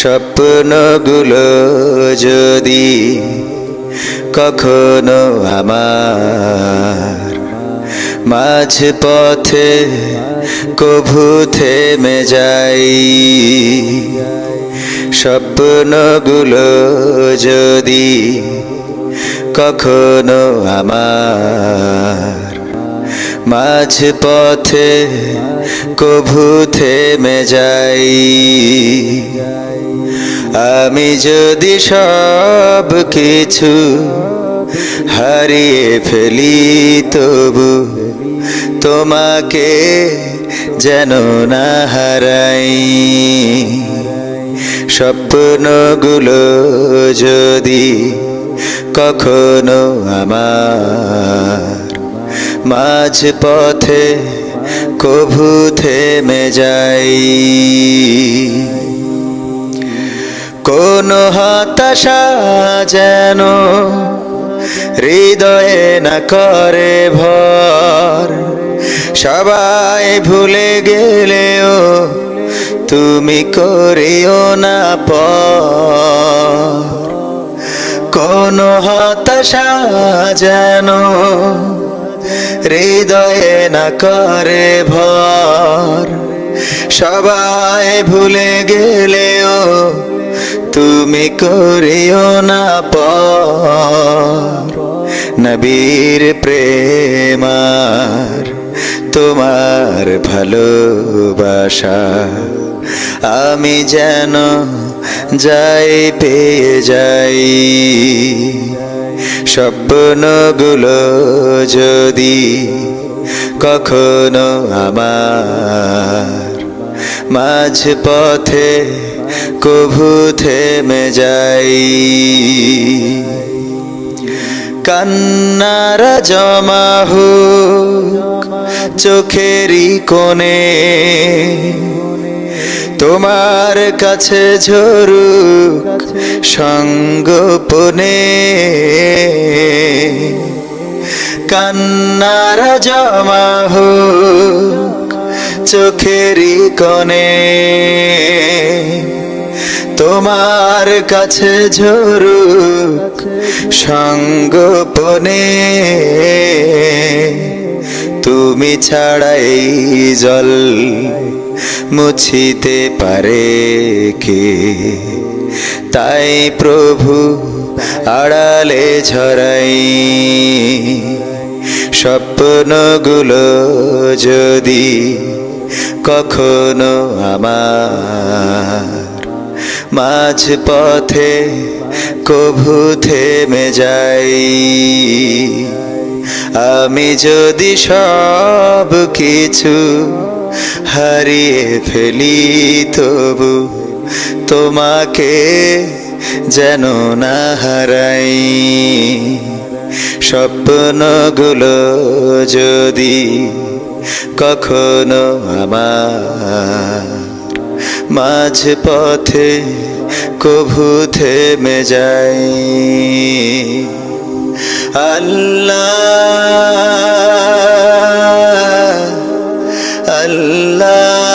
স্বপ্নগুলো যদি কখনো আমার মাঝ পথে কভু থেমে যাই, স্বপ্নগুলো যদি কখনো আমার মাঝ পথে কভু থেমে যাই। আমি যদি সব কিছু হারিয়ে ফেলি, তবু তোমাকে যেন না হারাই। স্বপ্নগুলো যদি কখনো আমার মাঝ পথে কভু থেমে যাই কোন হতাশা যেন হৃদয়ে না করে ভর। সবাই ভুলে গেলেও তুমি করিও না পর। কোন হতাশা যেন হৃদয়ে না করে ভর। সবাই ভুলে গেলেও তুমি করিও না নবীর প্রেমার তোমার ভালোবাসা। আমি যেন যাই, পেয়ে যাই। স্বপ্নগুলো যদি কখনো আমার মাঝ পথে কভু থেমে যাই। কান্নার জমা হোক চোখেরই কোণে, তোমার কাছে ঝরুক সঙ্গোপনে। কান্নার জমা হোক চোখেরই কোণে তোমার কাছে ঝরুক সঙ্গোপনে। তুমি ছাড়াই জল মুছিতে পারে কে? তাই প্রভু আড়ালে ঝরাই স্বপ্নগুলো যদি কখনো আমার মাঝ পথে কভু থেমে যাই। আমি যদি সব কিছু হারিয়ে ফেলি, তবু তোমাকে যেন না হারাই। স্বপ্নগুলো যদি কখনো আমার মাঝ পথে কভু থেমে যাই। আল্লাহ আল্লাহ।